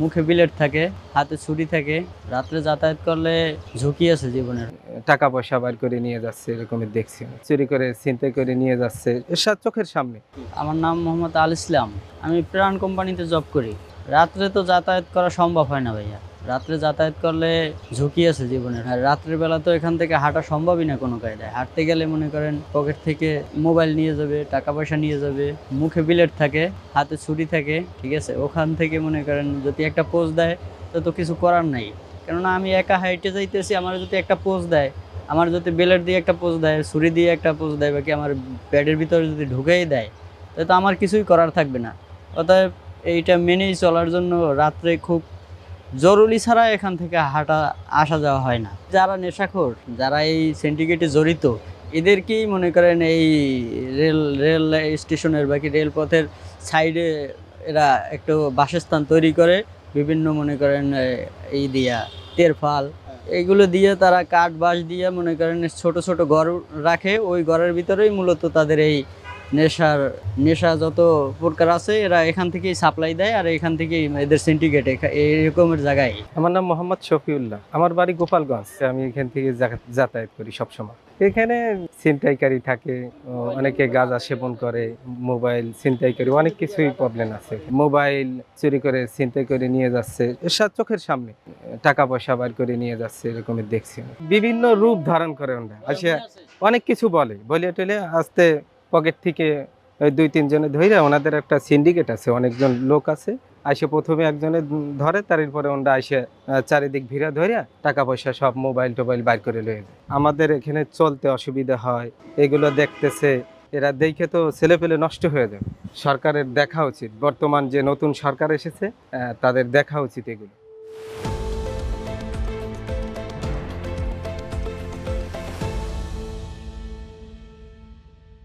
মুখে বিলেট থাকে হাতে ছুরি থাকে রাত্রে যাতায়াত করলে ঝুঁকি আছে জীবনের। টাকা পয়সা বার করে নিয়ে যাচ্ছে এরকমই দেখছি। চুরি করে ছিনতাই করে নিয়ে যাচ্ছে এসব চোখের সামনে। আমার নাম মোহাম্মদ আল ইসলাম। আমি প্রাণ কোম্পানিতে জব করি। রাত্রে তো যাতায়াত করা সম্ভব হয় না ভাইয়া। রাত্রে যাতায়াত করলে ঝুঁকি আছে জীবনের। আর রাত্রের বেলা তো এখান থেকে হাঁটা সম্ভবই না কোনো কায়দায়। হাঁটতে গেলে মনে করেন পকেট থেকে মোবাইল নিয়ে যাবে, টাকা পয়সা নিয়ে যাবে, মুখে বিলেট থাকে, হাতে ছুরি থাকে, ঠিক আছে? ওখান থেকে মনে করেন যদি একটা পোজ দেয়, তো তো কিছু করার নাই। কেননা আমি একা হাইটে যাইতেছি, আমার যদি একটা পোজ দেয়, আমার যদি বেলেট দিয়ে একটা পোজ দেয়, ছুরি দিয়ে একটা পোজ দেয়, বাকি আমার প্যাডের ভিতরে যদি ঢুকেই দেয় তাহলে তো আমার কিছুই করার থাকবে না। অতএব এইটা মেনেই চলার জন্য রাত্রে খুব জরুরি ছাড়া এখান থেকে হাঁটা আসা যাওয়া হয় না। যারা নেশাখোর যারা এই সিন্ডিকেটে জড়িত এদেরকেই মনে করেন এই রেল রেল স্টেশনের বাকি রেলপথের সাইডে এরা একটু বাসস্থান তৈরি করে বিভিন্ন মনে করেন এই দিয়া তেরফাল এগুলো দিয়ে তারা কাঠ বাঁশ দিয়ে মনে করেন ছোট ছোট ঘর রাখে ওই ঘরের ভিতরেই মূলত তাদের এই নেশার, নেশা যত প্রকার আছে, এরা এখান থেকেই সাপ্লাই দেয় আর এখান থেকেই এদের সিন্ডিকেট এরকমের জায়গায়। আমার নাম মোহাম্মদ শফিউল্লাহ। আমার বাড়ি গোপালগঞ্জ, আমি এখান থেকে যাতায়াত করি সবসময়। এখানে ছিনতাইকারী থাকে অনেকে গাঁজা সেবন করে, মোবাইল ছিনতাইকারী অনেক কিছুই প্রবলেম আছে। মোবাইল চুরি করে, ছিনতাই করে নিয়ে যাচ্ছে চোখের সামনে। টাকা পয়সা বার করে নিয়ে যাচ্ছে এরকমের দেখছি। বিভিন্ন রূপ ধারণ করে ওরা। আসিয়া অনেক কিছু বলে। বলে টলে আস্তে পকেট থেকে ওই দুই তিনজনে ধরে ওনাদের একটা সিন্ডিকেট আছে অনেকজন লোক আছে। আইসে প্রথমে একজনে ধরে তারপরে ওনরা আহ, চারিদিক ভিড়া ধরে টাকা পয়সা সব মোবাইল টোবাইল বাইর করে লয়ে যায়। আমাদের এখানে চলতে অসুবিধা হয় এগুলো দেখতেছে এরা দেখে তো ছেলে পেলে নষ্ট হয়ে যায়। সরকারের দেখা উচিত। বর্তমান যে নতুন সরকার এসেছে তাদের দেখা উচিত এগুলো।